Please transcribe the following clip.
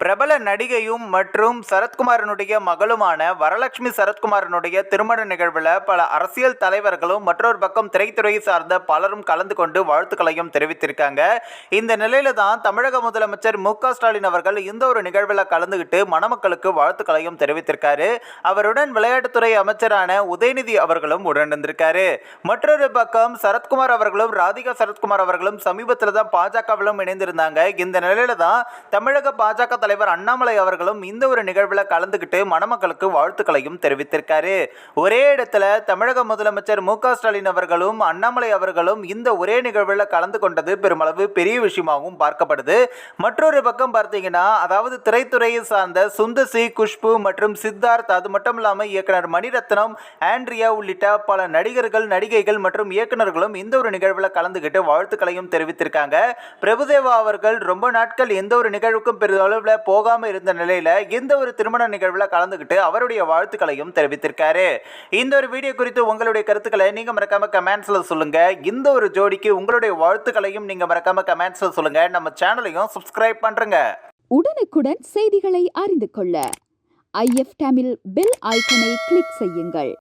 பிரபல நடிகையும் மற்றும் சரத்குமாரனுடைய மகளுமான வரலட்சுமி சரத்குமாரனுடைய திருமண நிகழ்வில் பல அரசியல் தலைவர்களும் மற்றொரு பக்கம் திரைத்துறையை சார்ந்த பலரும் கலந்து கொண்டு வாழ்த்துக்களையும் தெரிவித்திருக்காங்க. இந்த நிலையில தான் தமிழக முதலமைச்சர் மு ஸ்டாலின் அவர்கள் இந்த ஒரு நிகழ்வில் கலந்துகிட்டு மணமக்களுக்கு வாழ்த்துக்களையும் தெரிவித்திருக்காரு. அவருடன் விளையாட்டுத்துறை அமைச்சரான உதயநிதி அவர்களும் உடனிருந்திருக்காரு. மற்றொரு பக்கம் சரத்குமார் அவர்களும் ராதிகா சரத்குமார் அவர்களும் சமீபத்தில் தான் பாஜகவிலும் இணைந்திருந்தாங்க. இந்த நிலையில தான் தமிழக பாஜக தலைவர் அண்ணாமலை அவர்களும் இந்த ஒரு நிகழ்வில் கலந்துக்கிட்டு மணமக்களுக்கு வாழ்த்துக்களையும் தெரிவித்திருக்காரு. ஒரே இடத்துல தமிழக முதலமைச்சர் மு ஸ்டாலின் அவர்களும் அண்ணாமலை அவர்களும் இந்த ஒரே நிகழ்வில் கலந்து கொண்டது பெருமளவு பெரிய விஷயமாகவும் பார்க்கப்படுது. மற்றொரு பக்கம் பார்த்தீங்கன்னா அதாவது திரைத்துறையை சார்ந்த சுந்தசி குஷ்பு மற்றும் சித்தார்த் அது மட்டும் இல்லாமல் இயக்குனர் மணிரத்னம் ஆண்ட்ரியா உள்ளிட்ட பல நடிகர்கள் நடிகைகள் மற்றும் இயக்குனர்களும் இந்த ஒரு நிகழ்வில் கலந்துக்கிட்டு வாழ்த்துக்களையும் தெரிவித்திருக்காங்க. பிரபுதேவா அவர்கள் ரொம்ப நாட்கள் எந்த ஒரு நிகழ்வுக்கும் பெரிதளவில் போகாமல் இருந்த நிலையில் இந்த ஒரு திருமண நிகழ்வில் கலந்துக்கிட்டு அவருடைய வாழ்த்துக்களையும் தெரிவித்திருக்காரு. இந்த ஒரு வீடியோ குறித்து உங்களுடைய கருத்துக்களை நீங்கள் மறக்காம கமெண்ட்ஸில் சொல்லுங்க. இந்த ஒரு ஜோடிக்கு உங்களுடைய வாழ்த்துக்களையும் நீங்கள் மறக்காம கமெண்ட்ஸில் சொல்லுங்க. நம்ம சேனலையும் சப்ஸ்கிரைப் பண்ணுறங்க உடனுக்குடன் செய்திகளை அறிந்து கொள்ள. ஐஎஃப் தமிழ் பெல் ஐக்கனை கிளிக் செய்யுங்கள்.